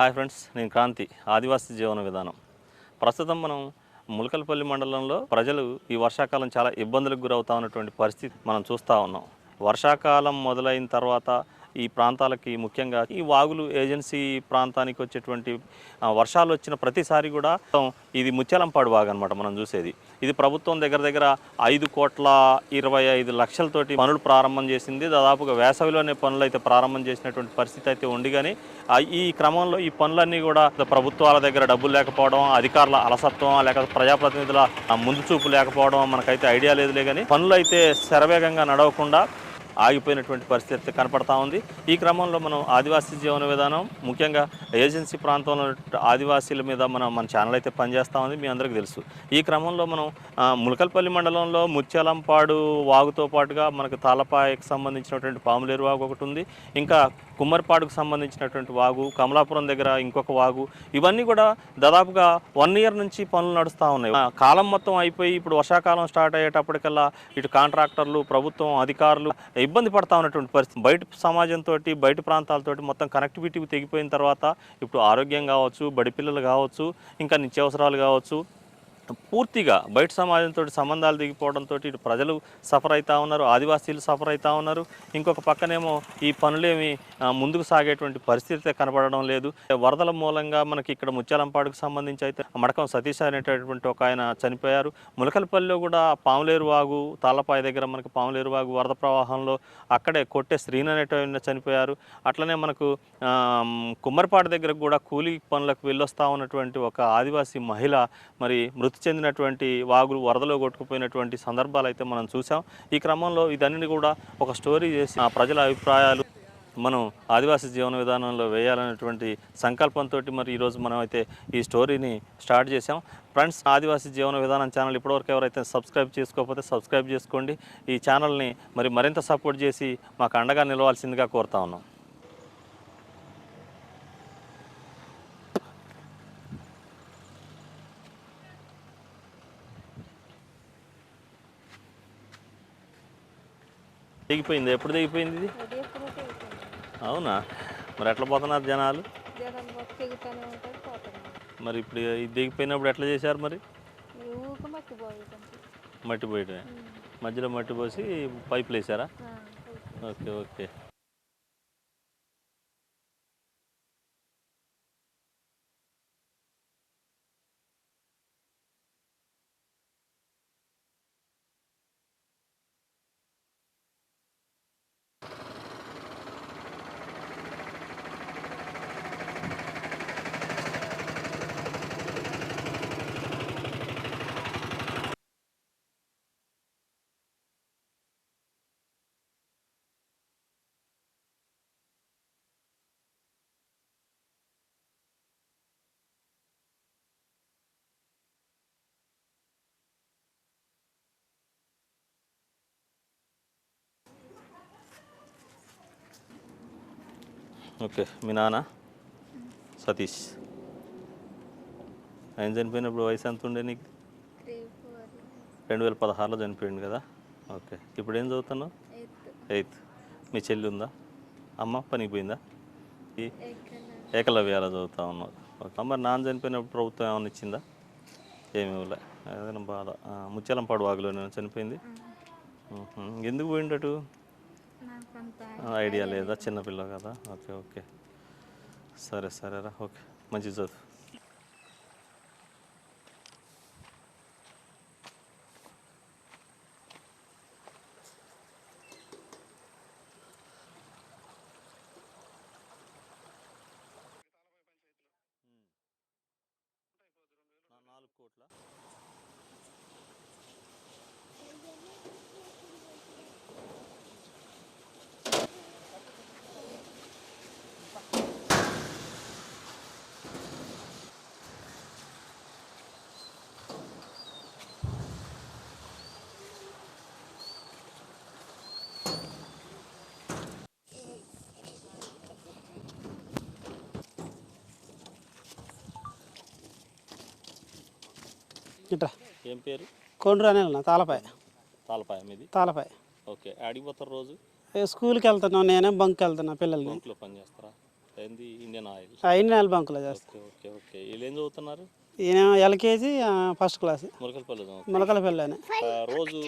Hi friends నేను క్రాంతి ఆదివాసీ జీవన విధానం. ప్రస్తుతం మనం ములకలపల్లి మండలంలో ప్రజలు ఈ వర్షాకాలం చాలా ఇబ్బందులకు గురవుతా ఉన్నటువంటి పరిస్థితి మనం చూస్తూ ఉన్నాం. వర్షాకాలం మొదలైన తర్వాత ఈ ప్రాంతాలకి ముఖ్యంగా ఈ వాగులు ఏజెన్సీ ప్రాంతానికి వచ్చేటువంటి వర్షాలు వచ్చిన ప్రతిసారి కూడా ఇది ముత్యాలంపాడు వాగు అనమాట మనం చూసేది. ఇది ప్రభుత్వం దగ్గర దగ్గర ఐదు కోట్ల ఇరవై ఐదు లక్షలతోటి పనులు ప్రారంభం చేసింది. దాదాపుగా వేసవిలోనే పనులు అయితే ప్రారంభం చేసినటువంటి పరిస్థితి అయితే ఉంది కానీ ఈ క్రమంలో ఈ పనులన్నీ కూడా ప్రభుత్వాల దగ్గర డబ్బులు లేకపోవడం అధికారుల అలసత్వం లేకపోతే ప్రజాప్రతినిధుల ముందు చూపు లేకపోవడం మనకైతే ఐడియా లేదులే కానీ పనులు అయితే శరవేగంగా నడవకుండా ఆగిపోయినటువంటి పరిస్థితి కనపడతా ఉంది. ఈ క్రమంలో మనం ఆదివాసీ జీవన విధానం ముఖ్యంగా ఏజెన్సీ ప్రాంతంలో ఆదివాసీల మీద మనం మన ఛానల్ అయితే పనిచేస్తూ ఉంది మీ అందరికీ తెలుసు. ఈ క్రమంలో మనం ములకల్పల్లి మండలంలో ముత్యాలంపాడు వాగుతో పాటుగా మనకు తాళపాయకు సంబంధించినటువంటి పాములేరు వాగు ఒకటి ఉంది. ఇంకా కుమ్మరిపాడుకు సంబంధించినటువంటి వాగు కమలాపురం దగ్గర ఇంకొక వాగు ఇవన్నీ కూడా దాదాపుగా వన్ ఇయర్ నుంచి పనులు నడుస్తూ ఉన్నాయి. కాలం మొత్తం అయిపోయి ఇప్పుడు వర్షాకాలం స్టార్ట్ అయ్యేటప్పటికల్లా ఇటు కాంట్రాక్టర్లు ప్రభుత్వం అధికారులు ఇబ్బంది పడతా ఉన్నటువంటి పరిస్థితి. బయట సమాజంతో బయట ప్రాంతాలతో మొత్తం కనెక్టివిటీ తెగిపోయిన తర్వాత ఇప్పుడు ఆరోగ్యం కావచ్చు బడి పిల్లలు కావచ్చు ఇంకా నిత్యావసరాలు కావచ్చు పూర్తిగా బయట సమాజంతో సంబంధాలు దిగిపోవడంతో ఇటు ప్రజలు సఫర్ అవుతూ ఉన్నారు ఆదివాసీలు సఫర్ అవుతూ ఉన్నారు. ఇంకొక పక్కనేమో ఈ పనులేమి ముందుకు సాగేటువంటి పరిస్థితి కనబడడం కనపడడం లేదు. వరదల మూలంగా మనకి ఇక్కడ ముత్యాలంపాడుకు సంబంధించి అయితే మడకం సతీష్ అనేటటువంటి ఒక ఆయన చనిపోయారు. ములకలపల్లిలో కూడా పాములేరు వాగు తాళ్ళపాయ దగ్గర మనకి పాములేరు వాగు వరద ప్రవాహంలో అక్కడే కొట్టే శ్రీన్ అనేటువంటి చనిపోయారు. అట్లనే మనకు కుమ్మరిపాడు దగ్గర కూడా కూలీ పనులకు వెళ్ళొస్తా ఉన్నటువంటి ఒక ఆదివాసీ మహిళ మరి మృతి చెందినటువంటి వాగులు వరదలో కొట్టుకుపోయినటువంటి సందర్భాలు అయితే మనం చూసాం ఈ క్రమంలో ఇదన్నీ కూడా ఒక స్టోరీ చేసి ఆ ప్రజల అభిప్రాయాలు మనం ఆదివాసీ జీవన విధానంలో వేయాలనేటువంటి సంకల్పంతో మరి ఈరోజు మనం అయితే ఈ స్టోరీని స్టార్ట్ చేసాం ఫ్రెండ్స్ ఆదివాసీ జీవన విధానం ఛానల్ ఇప్పటివరకు ఎవరైతే సబ్స్క్రైబ్ చేసుకోకపోతే సబ్స్క్రైబ్ చేసుకోండి. ఈ ఛానల్ని మరి మరింత సపోర్ట్ చేసి మాకు అండగా నిలవాల్సిందిగా కోరుతా ఉన్నాం. దిగిపోయింది. ఎప్పుడు దిగిపోయింది ఇది? అవునా? మరి ఎట్లా పోతున్నారు జనాలు? మరి ఇప్పుడు ఇది దిగిపోయినప్పుడు ఎట్లా చేశారు మరి? మట్టి పోయటమే. మధ్యలో మట్టి పోసి పైపులు వేసారా? Okay okay. ఓకే మీ నాన్న? సతీష్. ఆయన చనిపోయినప్పుడు వయసు ఎంత ఉండే నీకు? రెండు వేల పదహారులో చనిపోయింది కదా? ఓకే ఇప్పుడు ఏం చదువుతున్నావు? ఎయిత్. మీ చెల్లి ఉందా? అమ్మ పనికి పోయిందా? ఏకలవ్యాల చదువుతా ఉన్నావు. ఓకే మరి నాన్న చనిపోయినప్పుడు ప్రభుత్వం ఏమైనా ఇచ్చిందా? ఏమి ఇవ్వలే. ఏదైనా బాధ. ఆ, ముత్యాలంపాడు వాగులో నేను చనిపోయింది. ఎందుకు పోయిండటు ఐడియా లేదా చిన్నపిల్ల కదా? Okay okay. సరే సరేరా ఓకే మంచి చదువు. నాలుగు కోట్ల? ఇట్రా. ఏం పేరు? కొండ్రు అని వెళ్ళిన? తాళపాయ. తాళపాయ మీది? తాళపాయ. ఓకే. అడిగిపోతారు రోజు? స్కూల్కి వెళ్తున్నాం నేనే బంక్కి వెళ్తున్నా పిల్లల్ని. బంక్లో పని చేస్తారా? ఏంది? ఇండియన్ ఆయిల్ ఇండియన్ ఆయిల్ బంకులో చేస్తాం. Okay okay okay. వీళ్ళు ఏం చదువుతున్నారు? ఈయన ఎల్కేజీ ఫస్ట్ క్లాస్. ములకలపల్లి చదువుతున్నారు. మొలకల పిల్లని ఆ, రోజు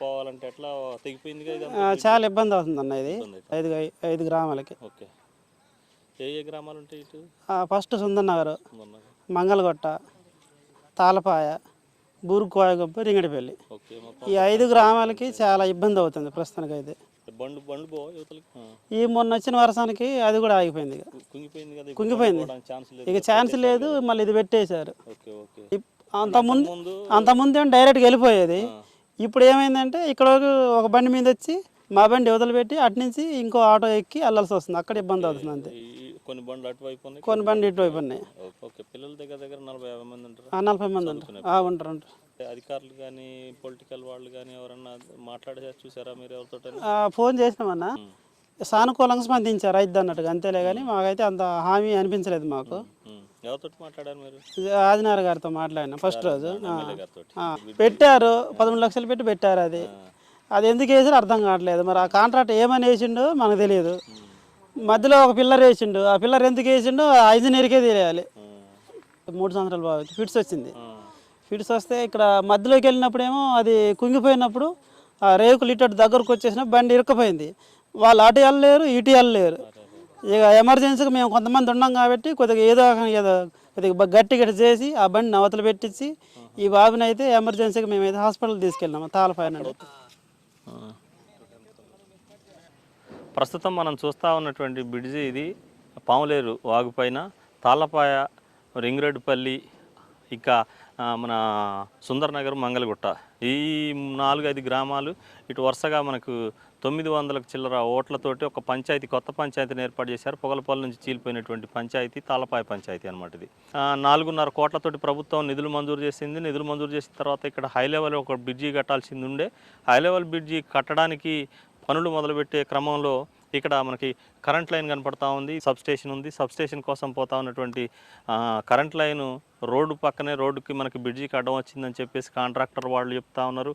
పోవాలంటే ఎట్లా తెగిపోయింది కదా ఆ, చాలా ఇబ్బంది అవుతుంది అన్న ఇది. ఇబ్బంది ఐదు ఐదు గ్రామాలకి. ఓకే. ఏ ఏ గ్రామాలు ఉంటాయి ఇటు? ఫస్ట్ సుందర్ నగర్. మంగళగొట్ట తాళపాయ బూరుకోయగొప్ప రింగడిపల్లి ఈ ఐదు గ్రామాలకి చాలా ఇబ్బంది అవుతుంది ప్రస్తుతానికి అయితే. ఈ మొన్న వచ్చిన వర్షానికి అది కూడా ఆగిపోయింది ఇక. కుంగిపోయింది ఇక ఛాన్స్ లేదు మళ్ళీ ఇది పెట్టేశారు. అంతకుముందు ముందు అంతకుముందు ఏమో డైరెక్ట్గా వెళ్ళిపోయేది. ఇప్పుడు ఏమైందంటే ఇక్కడ ఒక బండి మీద వచ్చి మా బండి వదిలి పెట్టి అటు నుంచి ఇంకో ఆటో ఎక్కి వెళ్ళాల్సి వస్తుంది. అక్కడ ఇబ్బంది అవుతుంది అంతే. కొన్ని బండ్లు అటువైపు ఉన్నాయి కొన్ని బండి ఇటువైపు ఉన్నాయి. ఓకే, పిల్లల దగ్గర దగ్గర నలభై యాభై మంది ఉంటారు? ఆ, నలభై మంది ఉంటారు. ఉంటారు ఉంటారు. అధికారులు కానీ పొలిటికల్ వాళ్ళు కానీ ఎవరన్నా మాట్లాడే చూసారా మీరు ఎవరితో ఫోన్ చేసినామన్నా. సానుకూలంగా స్పందించారు అయిద్ది అన్నట్టుగా అంతేలే కానీ మాకైతే అంత హామీ అనిపించలేదు మాకు. ఆదినార్ గారితో మాట్లాడినా ఫస్ట్ రోజు. పెట్టారు పదమూడు లక్షలు పెట్టి పెట్టారు అది. అది ఎందుకు వేసారు అర్థం కావట్లేదు. మరి ఆ కాంట్రాక్ట్ ఏమని వేసిండో మనకు తెలియదు. మధ్యలో ఒక పిల్లర్ వేసిండు. ఆ పిల్లర్ ఎందుకు వేసిండో ఆ ఇంజనీర్కే తెలియాలి. మూడు సంవత్సరాలు బాగా ఫిట్స్ వచ్చింది. ఫిట్స్ వస్తే ఇక్కడ మధ్యలోకి వెళ్ళినప్పుడేమో అది కుంగిపోయినప్పుడు ఆ రేకులు ఇటు దగ్గరకు వచ్చేసిన బండి ఇరుక్కుపోయింది. వాళ్ళు అటు వెళ్ళలేరు ఇటు వెళ్ళలేరు. ఇక ఎమర్జెన్సీకి మేము కొంతమంది ఉన్నాం కాబట్టి కొద్దిగా ఏదో ఏదో కొద్దిగా గట్టి గట్టి చేసి ఆ బండిని అవతల పెట్టించి ఈ బాబుని అయితే మేము మేమైతే హాస్పిటల్ తీసుకెళ్ళాము తాళపైన ప్రస్తుతం మనం చూస్తూ ఉన్నటువంటి బ్రిడ్జి ఇది పాములేరు వాగుపైన తాళ్ళపాయ రింగిరెడ్డిపల్లి ఇంకా మన సుందరనగర్ మంగళగుట్ట. ఈ నాలుగైదు గ్రామాలు ఇటు వరుసగా మనకు తొమ్మిది వందలకు చిల్లర ఓట్లతోటి ఒక పంచాయతీ కొత్త పంచాయతీని ఏర్పాటు చేశారు. పొగలపల్లి నుంచి చీలిపోయినటువంటి పంచాయతీ తాళపాయ పంచాయతీ అనమాట ఇది. నాలుగున్నర కోట్లతోటి ప్రభుత్వం నిధులు మంజూరు చేసింది. నిధులు మంజూరు చేసిన తర్వాత ఇక్కడ హై లెవెల్ ఒక బ్రిడ్జి కట్టాల్సింది ఉండే. హై లెవెల్ బ్రిడ్జి కట్టడానికి పనులు మొదలుపెట్టే క్రమంలో ఇక్కడ మనకి కరెంట్ లైన్ కనపడతా ఉంది సబ్ స్టేషన్ ఉంది. సబ్ స్టేషన్ కోసం పోతా ఉన్నటువంటి కరెంట్ లైన్ రోడ్డు పక్కనే రోడ్డుకి మనకి బ్రిడ్జికి అడ్డం వచ్చిందని చెప్పేసి కాంట్రాక్టర్ వాళ్ళు చెప్తా ఉన్నారు.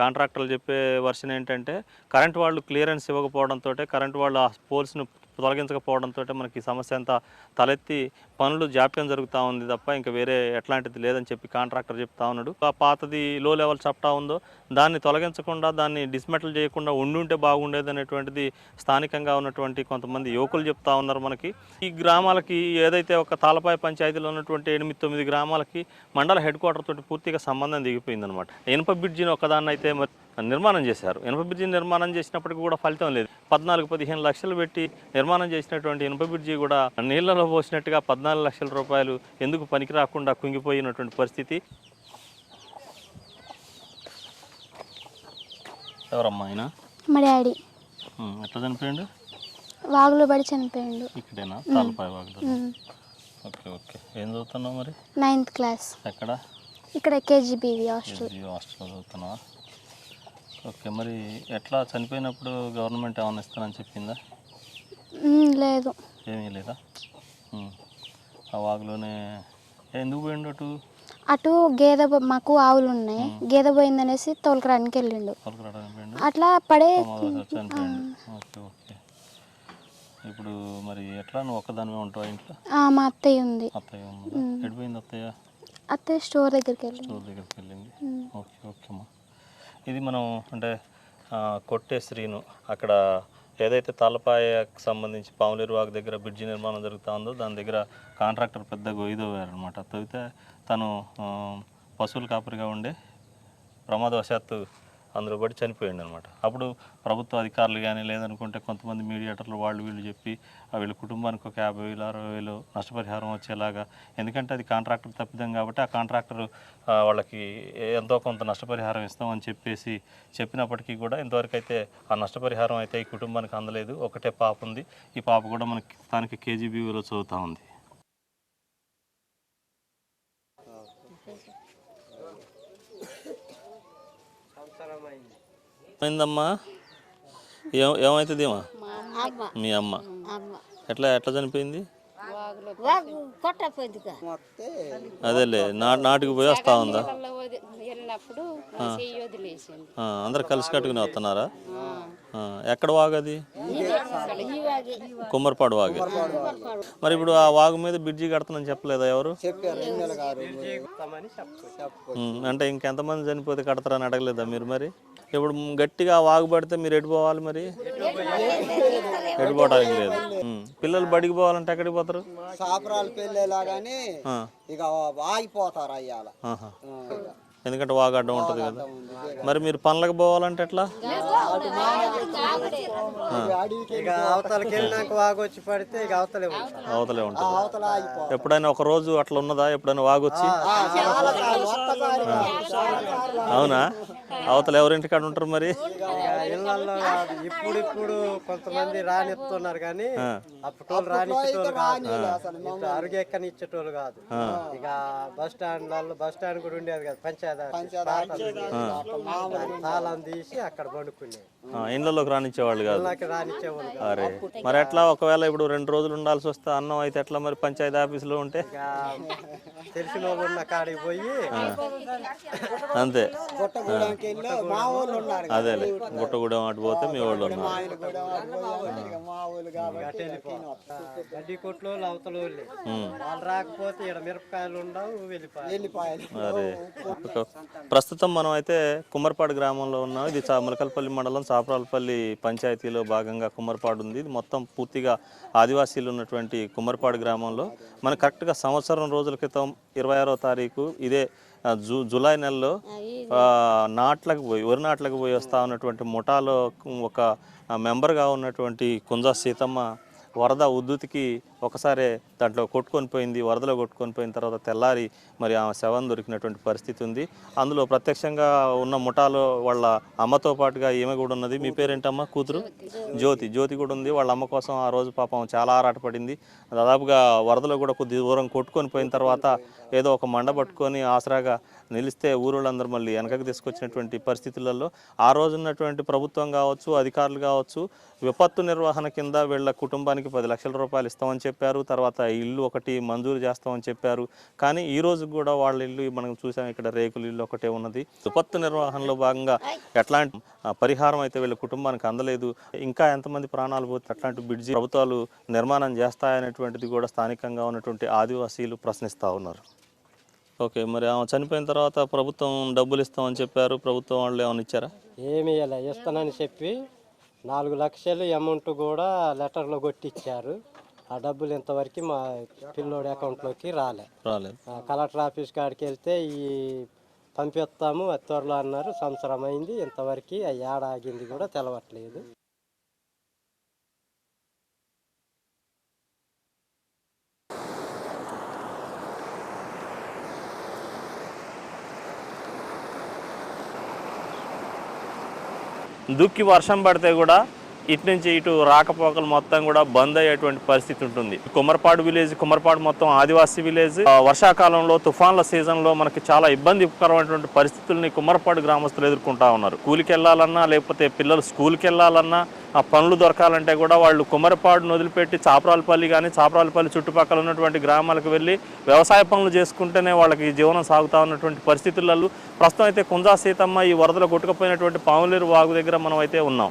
కాంట్రాక్టర్లు చెప్పే వర్షన్ ఏంటంటే కరెంట్ వాళ్ళు క్లియరెన్స్ ఇవ్వకపోవడంతో కరెంట్ వాళ్ళు ఆ పోల్స్ను తొలగించకపోవడంతో మనకి సమస్య అంతా తలెత్తి పనులు జాప్యం జరుగుతూ ఉంది తప్ప ఇంకా వేరే ఎట్లాంటిది లేదని చెప్పి కాంట్రాక్టర్ చెప్తా ఉన్నాడు. ఆ పాతది లో లెవెల్ చప్టా ఉందో దాన్ని తొలగించకుండా దాన్ని డిస్మెటల్ చేయకుండా ఉండుంటే బాగుండేది అనేటువంటిది స్థానికంగా ఉన్నటువంటి కొంతమంది యువకులు చెప్తా ఉన్నారు మనకి. ఈ గ్రామాలకి ఏదైతే ఒక తాలపాయ పంచాయతీలో ఉన్నటువంటి ఎనిమిది తొమ్మిది గ్రామాలకి మండల హెడ్ క్వార్టర్ తోటి పూర్తిగా సంబంధం దిగిపోయిందనమాట ఇనుప బ్రిడ్జిని ఒకదాన్ని అయితే నిర్మాణం చేశారు. ఇనుప బ్రిడ్జి నిర్మాణం చేసినప్పటికీ కూడా ఫలితం లేదు. పద్నాలుగు పదిహేను లక్షలు పెట్టి నిర్మాణం చేసినటువంటి ఇనుప బ్రిడ్జి కూడా నీళ్ళలో పోసినట్టుగా పద్నాలుగు లక్షల రూపాయలు ఎందుకు పనికి రాకుండా కుంగిపోయినటువంటి పరిస్థితి? ఎవరమ్మా ఆయన? మా డాడీ. ఉమ్, ఎట్లా చనిపోయిండు? వాగులో పడి చనిపోయిండు. ఇక్కడేనా? తాళపాయ వాగులో ఓకే ఓకే. ఏం చదువుతున్నావు మరి? Ninth class. ఎక్కడ? ఇక్కడ కేజీబీవి హాస్టల్. హాస్టల్ చదువుతున్నావా? ఓకే మరి ఎట్లా చనిపోయినప్పుడు గవర్నమెంట్ ఏమైనా ఇస్తానని చెప్పిందా? లేదు. ఏమీ లేదా? ఉమ్. ఆ వాగులోనే ఎందుకు పోయిండు అటు? అటు గేదె మాకు ఆవులు ఉన్నాయి గేదె పోయిందనేసి తోలుకురానికి వెళ్ళిండు. పోయిండు అట్లా పడే చనిపోయిండు. Okay okay. ఇప్పుడు మరి ఎట్లా? నువ్వు ఒక్కదానివే ఉంటావా ఇంట్లో? ఆ, మా అత్తయ్య ఉంది. అత్తయ్య ఉందా ఎడిపోయింది అత్తయ్య? అత్తయ్య స్టోర్ దగ్గరికి వెళ్ళింది స్టోర్ దగ్గరికి వెళ్ళింది. ఓకే ఓకే అమ్మా. ఇది మనం అంటే కొట్టే శ్రీను. అక్కడ ఏదైతే తలపాయకు సంబంధించి పాములేరు వాగు దగ్గర బ్రిడ్జి నిర్మాణం జరుగుతూ ఉందో దాని దగ్గర కాంట్రాక్టర్ పెద్ద గొయ్యి తవ్వారనమాట తవ్వితే తను పశువులు పశువుల కాపరిగా ఉండే ప్రమాదవశాత్తు అందులో పడి చనిపోయింది అనమాట అప్పుడు ప్రభుత్వ అధికారులు కానీ లేదనుకుంటే కొంతమంది మీడియేటర్లు వాళ్ళు వీళ్ళు చెప్పి వీళ్ళ కుటుంబానికి ఒక యాభై వేలు అరవై వేలు నష్టపరిహారం వచ్చేలాగా. ఎందుకంటే అది కాంట్రాక్టర్ తప్పిదం కాబట్టి ఆ కాంట్రాక్టర్ వాళ్ళకి ఎంతో కొంత నష్టపరిహారం ఇస్తామని చెప్పేసి చెప్పినప్పటికీ కూడా ఇంతవరకు అయితే ఆ నష్టపరిహారం అయితే ఈ కుటుంబానికి అందలేదు. ఒకటే పాప ఉంది. ఈ పాప కూడా మనకి స్థానిక కేజీబీవీలో చదువుతూ ఉంది. ఏమైందమ్మా ఏం ఏమవుతుందేమా మీ అమ్మ. ఎట్లా ఎట్లా చనిపోయింది? అదేలే నా నాటికి పోయి వస్తా ఉందా? అందరు కలిసి కట్టుకుని వస్తున్నారా? ఆ, ఎక్కడ వాగది కుమ్మరిపాడు వాగు. మరి ఇప్పుడు ఆ వాగు మీద బ్రిడ్జి కడతానని చెప్పలేదా ఎవరు? అంటే ఇంకెంతమంది చనిపోతే కడతారని అడగలేదా మీరు మరి? ఇప్పుడు గట్టిగా వాగు పడితే మీరు ఎటు పోవాలి మరి? ఎటు పోవడానికి లేదు పిల్లలు బడికి పోవాలంటే ఎక్కడికి పోతారు? సాపరాలు పెళ్ళేలాగాని ఇక ఆగిపోతారు అయ్యాల. ఎందుకంటే వాగు అడ్డం ఉంటుంది కదా. మరి మీరు పనులకు పోవాలంటే ఎట్లా? ఇక అవతలకి వెళ్ళినాక వాగొచ్చి పడితే ఇక అవతలే అవతలే ఉంటుంది. ఎప్పుడైనా ఒక రోజు అట్లా ఉన్నదా? ఎప్పుడైనా వాగొచ్చి? అవునా? అవతల ఎవరింటి కాడ ఉంటారు మరి? కాదు. ఇప్పుడు ఇప్పుడు కొంతమంది రానిస్తున్నారు కానీ అప్పటోళ్ళు రానిచ్చేటోళ్ళు కాదు. ఇట్లా అరుగెక్కని ఇచ్చేటోళ్ళు కాదు. ఇక బస్ స్టాండ్లలో బస్ స్టాండ్ కూడా ఉండేది కదా. పంచాయతీ తాళం తీసి అక్కడ పండుకునే ఆ, ఇండ్లలోకి రానిచ్చేవాళ్ళు కాదు. నాకు రానిచ్చేవాళ్ళు అరే మరి ఎట్లా ఒకవేళ ఇప్పుడు రెండు రోజులు ఉండాల్సి వస్తే అన్నం అయితే ఎట్లా మరి పంచాయతీ ఆఫీసులో ఉంటే? తెలిసిన వాళ్ళు ఉన్న కాడికి పోయి అంతే. పుట్టగూడెంకి వెళ్ళి గుట్టగూడెం అటు పోతే మీ వాళ్ళు గడ్డి కొట్లు వాళ్ళు అవతల వాళ్ళే వాళ్ళు రాకపోతే ఇక్కడ మిరపకాయలు ఉండవు వెళ్ళిపోయారు వెళ్ళిపోయాలి అరే ప్రస్తుతం మనం అయితే కుమ్మరిపాడు గ్రామంలో ఉన్నాం. ఇది చా- ములకల్పల్లి మండలం చాపరాలపల్లి పంచాయతీలో భాగంగా కుమ్మరిపాడు ఉంది. ఇది మొత్తం పూర్తిగా ఆదివాసీలు ఉన్నటువంటి కుమ్మరిపాడు గ్రామంలో. మన కరెక్ట్గా సంవత్సరం రోజుల క్రితం ఇరవై ఆరో తారీఖు ఇదే జూ జూలై నెలలో నాట్లకు పోయి వరి నాట్లకు పోయి వస్తా ఉన్నటువంటి ముఠాలో ఒక మెంబర్గా ఉన్నటువంటి కుంజా సీతమ్మ వరద ఉద్ధృతికి ఒకసారి దాంట్లో కొట్టుకొని పోయింది వరదలో కొట్టుకొని పోయిన తర్వాత తెల్లారి మరి ఆమె శవం దొరికినటువంటి పరిస్థితి ఉంది. అందులో ప్రత్యక్షంగా ఉన్న ముఠాలో వాళ్ళ అమ్మతో పాటుగా ఈమె కూడా ఉన్నది. మీ పేరేంటమ్మా? కూతురు? జ్యోతి. జ్యోతి. కూడా ఉంది. వాళ్ళ అమ్మ కోసం ఆ రోజు పాపం చాలా ఆరాటపడింది దాదాపుగా వరదలో కూడా కొద్ది దూరం కొట్టుకొని పోయిన తర్వాత ఏదో ఒక మండ పట్టుకొని ఆసరాగా నిలిస్తే ఊరోళ్ళందరూ మళ్ళీ వెనకకి తీసుకొచ్చినటువంటి పరిస్థితులలో ఆ రోజు ఉన్నటువంటి ప్రభుత్వం కావచ్చు అధికారులు కావచ్చు విపత్తు నిర్వహణ కింద వీళ్ళ కుటుంబానికి పది లక్షల రూపాయలు ఇస్తామని చెప్పారు. తర్వాత ఇల్లు ఒకటి మంజూరు చేస్తామని చెప్పారు. కానీ ఈ రోజు కూడా వాళ్ళ ఇల్లు మనం చూసాం ఇక్కడ రేకుల ఇల్లు ఒకటే ఉన్నది. విపత్తు నిర్వహణలో భాగంగా ఎట్లాంటి పరిహారం అయితే వీళ్ళ కుటుంబానికి అందలేదు. ఇంకా ఎంతమంది ప్రాణాలు పోతే అట్లాంటి బ్రిడ్జి ప్రభుత్వాలు నిర్మాణం చేస్తాయనేటువంటిది కూడా స్థానికంగా ఉన్నటువంటి ఆదివాసీలు ప్రశ్నిస్తూ ఉన్నారు. ఓకే మరి ఆమె చనిపోయిన తర్వాత ప్రభుత్వం డబ్బులు ఇస్తామని చెప్పారు. ప్రభుత్వం వాళ్ళు ఏమైనా ఇచ్చారా? ఏమి ఇలా ఇస్తానని చెప్పి నాలుగు లక్షలు అమౌంట్ కూడా లెటర్లో కొట్టిచ్చారు. ఆ డబ్బులు ఇంతవరకు మా పిల్లోడి అకౌంట్లోకి రాలే. రాలేదు. ఆ కలెక్టర్ ఆఫీస్ కాడికి వెళ్తే ఈ పంపిస్తాము త్వరలో అన్నారు. సంవత్సరం అయింది ఇంతవరకు ఆ ఏడ ఆగింది కూడా తెలవట్లేదు. దుక్కి వర్షం పడితే కూడా ఇటు నుంచి ఇటు రాకపోకలు మొత్తం కూడా బంద్ అయ్యేటువంటి పరిస్థితి ఉంటుంది. కుమ్మరపాడు విలేజ్ కుమ్మరపాడు మొత్తం ఆదివాసీ విలేజ్. వర్షాకాలంలో తుఫాన్ల సీజన్లో మనకి చాలా ఇబ్బందికరమైనటువంటి పరిస్థితుల్ని కుమ్మరపాడు గ్రామస్తులు ఎదుర్కొంటా ఉన్నారు. కూలికి వెళ్ళాలన్నా లేకపోతే పిల్లలు స్కూల్కి వెళ్ళాలన్నా ఆ పనులు దొరకాలంటే కూడా వాళ్ళు కుమ్మరపాడును వదిలిపెట్టి చాపరాలపల్లి కానీ చాపరాలపల్లి చుట్టుపక్కల ఉన్నటువంటి గ్రామాలకు వెళ్ళి వ్యవసాయ పనులు చేసుకుంటేనే వాళ్ళకి జీవనం సాగుతా ఉన్నటువంటి పరిస్థితులలో ప్రస్తుతం అయితే కుంజా సీతమ్మ ఈ వరదలు కొట్టుకుపోయినటువంటి పాములేరు వాగు దగ్గర మనం అయితే ఉన్నాం.